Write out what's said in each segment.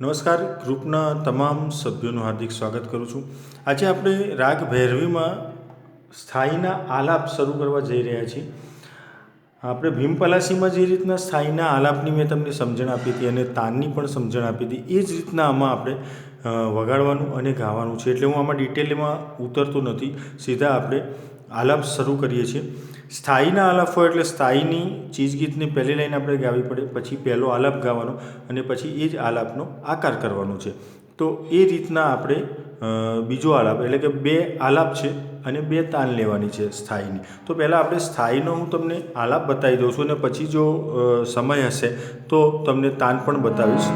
નમસ્કાર, ગ્રુપના તમામ સભ્યોનું હાર્દિક સ્વાગત કરું છું. આજે આપણે રાગ ભૈરવીમાં સ્થાયીના આલાપ શરૂ કરવા જઈ રહ્યા છીએ. આપણે ભીમ પલાસીમાં જે રીતના સ્થાયીના આલાપની મેં તમને સમજણ આપી હતી અને તાનની પણ સમજણ આપી હતી, એ જ રીતના આમાં આપણે વગાડવાનું અને ગાવાનું છે. એટલે હું આમાં ડિટેલમાં ઉતરતો નથી. સીધા આપણે આલાપ શરૂ કરીએ છીએ. સ્થાયીના આલાફો એટલે સ્થાયીની ચીજગીતની પહેલી લાઈન આપણે ગાવી પડે, પછી પહેલો આલાપ ગાવાનો અને પછી એ જ આલાપનો આકાર કરવાનો છે. તો એ રીતના આપણે બીજો આલાપ, એટલે કે બે આલાપ છે અને બે તાન લેવાની છે સ્થાયીની. તો પહેલાં આપણે સ્થાયીનો હું તમને આલાપ બતાવી દઉં છું અને પછી જો સમય હશે તો તમને તાન પણ બતાવીશ.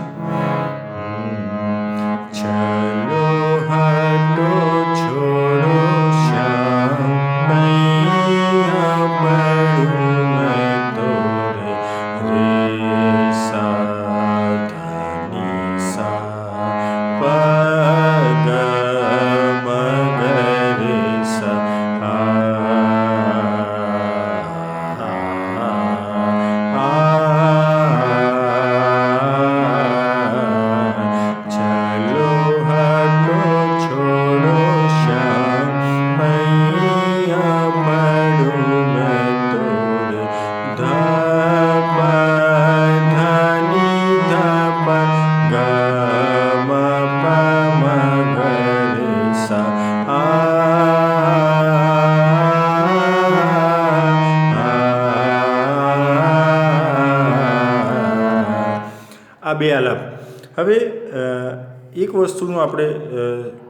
આ બે આલાપ. હવે એક વસ્તુનું આપણે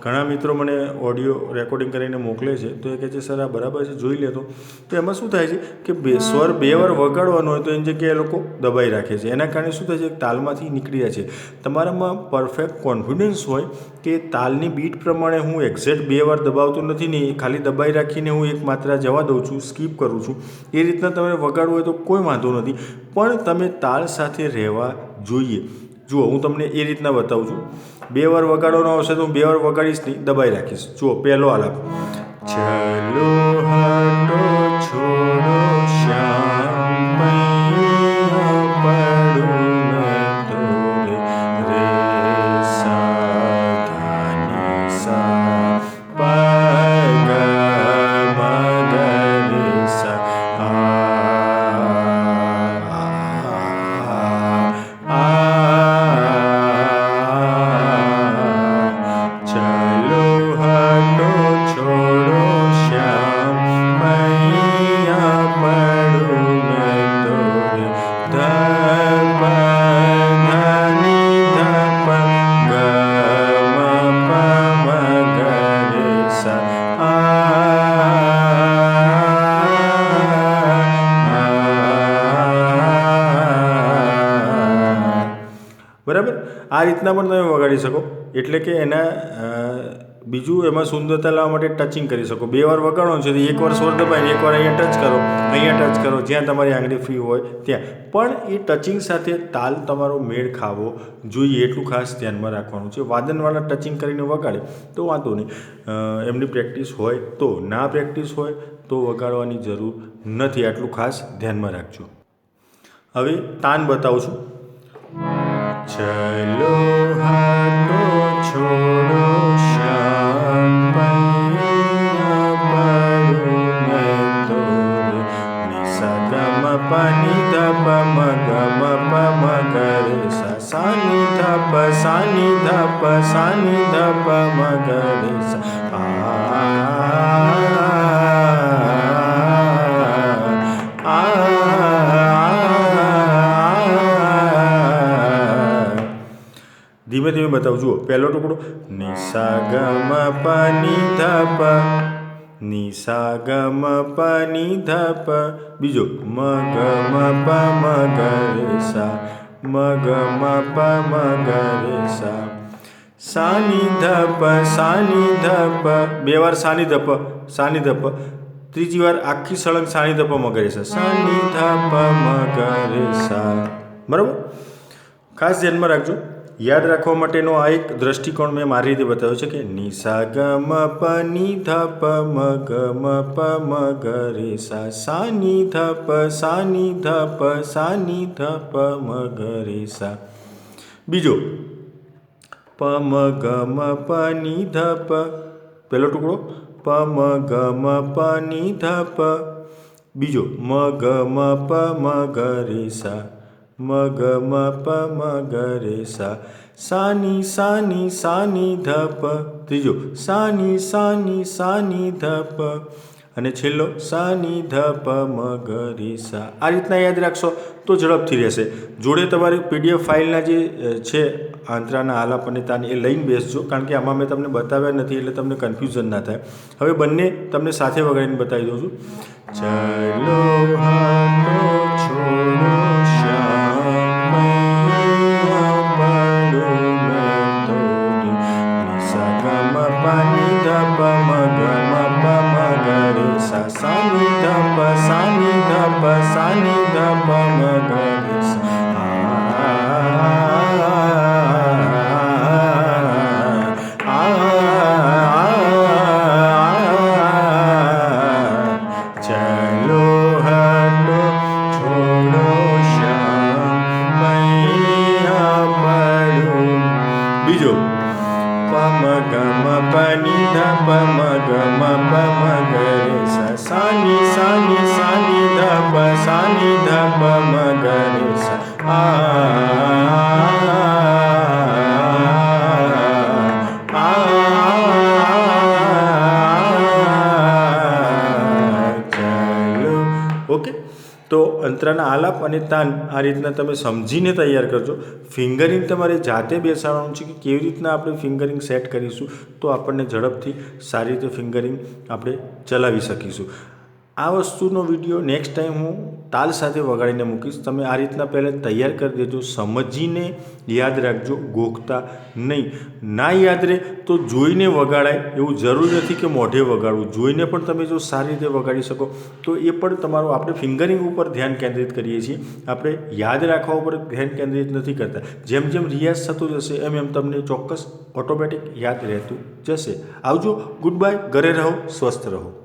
ઘણા મિત્રો મને ઓડિયો રેકોર્ડિંગ કરીને મોકલે છે. તો એ કહે છે સર આ બરાબર છે જોઈ લેતો. તો એમાં શું થાય છે કે બે સ્વર બે વાર વગાડવાનો હોય તો એની જગ્યાએ એ લોકો દબાઈ રાખે છે. એના કારણે શું થાય છે તાલમાંથી નીકળી જાય છે. તમારામાં પરફેક્ટ કોન્ફિડન્સ હોય કે તાલની બીટ પ્રમાણે હું એક્ઝેક્ટ બે વાર દબાવતો નથી ને ખાલી દબાઈ રાખીને હું એક માત્રા જવા દઉં છું સ્કીપ કરું છું એ રીતના તમે વગાડવું હોય તો કોઈ વાંધો નથી. પણ તમે તાલ સાથે રહેવા જોઈએ. જુઓ, હું તમને એ રીતના બતાવું છું. બે વાર વગાડવાનો આવશે તો હું બે વાર વગાડીશ નહીં દબાઈ રાખીશ. જુઓ, પહેલો આલાપ. ચલો. બરાબર? આ રીતના પણ તમે વગાડી શકો. એટલે કે એના બીજું એમાં સુંદરતા લાવવા માટે ટચિંગ કરી શકો. બે વાર વગાડવાનું છે તો એક વાર સ્વર દબાવીને એક વાર અહીંયા ટચ કરો, અહીંયા ટચ કરો, જ્યાં તમારી આંગળી ફ્રી હોય ત્યાં. પણ એ ટચિંગ સાથે તાલ તમારો મેળ ખાવો જોઈએ એટલું ખાસ ધ્યાનમાં રાખવાનું છે. વાદનવાળા ટચિંગ કરીને વગાડે તો વાંધો નહીં. એમની પ્રેક્ટિસ હોય તો ના પ્રેક્ટિસ હોય તો વગાડવાની જરૂર નથી. આટલું ખાસ ધ્યાનમાં રાખજો. હવે તાન બતાવું છું. चलो लो हो छोडो श्यासम पनि धप मगम पम कर सानि धप सानि धप सानि धप मगर ધીમે ધીમે બતાવું. જુઓ, પહેલો ટુકડો નિસા ગમ પાની ધપ નિસા ગમ પાની ધપ. બીજો મ ગમ પ મ ગ રે સા મ ગમ પ મ ગ રે સા સાની ધપ સાની ધપ. બે વાર સાની ધપ, સાની પ સા ની ધ પ ત્રીજી વાર આખી સળંગ સાની ધપ ધ પ મ ગ રે સા સાની ધપ ધ મ ગ રે સા બરાબર? ખાસ ધ્યાનમાં રાખજો. યાદ રાખવા માટેનો આ એક દ્રષ્ટિકોણ મેં મારી રીતે બતાવ્યો છે કે નિશા ગ મ પ ની ધ પ મ ગ મ પ મ ગ રે સા સા ની ધ પ સા ની ધ પ સા ની ધ પ મ ગ રે સા. બીજો, પ મ ગ મ પ ની ધ પ પહેલો ટુકડો, પ મ ગ મ પ ની ધ પ બીજો મ ગ મ પ મ ગ રે સા. મ ગ મ પ મ ગ રે સા સાની સાની સાની ધ પ ત્રીજો, સાની સાની સાની ધપ. અને છેલ્લો, સાની ધ પ મ ગ રે સા આ રીતના યાદ રાખશો તો ઝડપથી રહેશે. જોડે તમારી પીડીએફ ફાઇલના જે છે, આંતરાના આલાપ અને તાન એ લઈને બેસજો, કારણ કે આમાં મેં તમને બતાવ્યા નથી એટલે તમને કન્ફ્યુઝન ના થાય. હવે બંને તમને સાથે વગાડીને બતાવી દઉં છું. ચલો છોડો. ઓકે. તો અંતરાના આલાપ અને તાન આ રીતના તમે સમજીને તૈયાર કરજો. ફિંગરિંગ તમારે જાતે બેસાડવાનું છે કે કેવી રીતના આપણે ફિંગરિંગ સેટ કરીશું તો આપણને ઝડપથી સારી રીતે ફિંગરિંગ આપણે ચલાવી શકીશું. આ વસ્તુનો વીડિયો નેક્સ્ટ ટાઈમ હું તાલ સાથે વગાડીને મૂકીશ. તમે આ રીતના પહેલાં તૈયાર કરી દેજો, સમજીને યાદ રાખજો, ગોખતા નહીં. ના યાદ રહે તો જોઈને વગાડાય. એવું જરૂરી નથી કે મોઢે વગાડવું. જોઈને પણ તમે જો સારી રીતે વગાડી શકો. તો એ પણ તમારું, આપણે ફિંગરિંગ ઉપર ધ્યાન કેન્દ્રિત કરીએ છીએ. આપણે યાદ રાખવા ઉપર ધ્યાન કેન્દ્રિત નથી કરતા. જેમ જેમ રિયાઝ થતો જશે, એમ એમ તમને ચોક્કસ ઓટોમેટિક યાદ રહેતું જશે. આવજો ગુડ બાય ઘરે રહો, સ્વસ્થ રહો.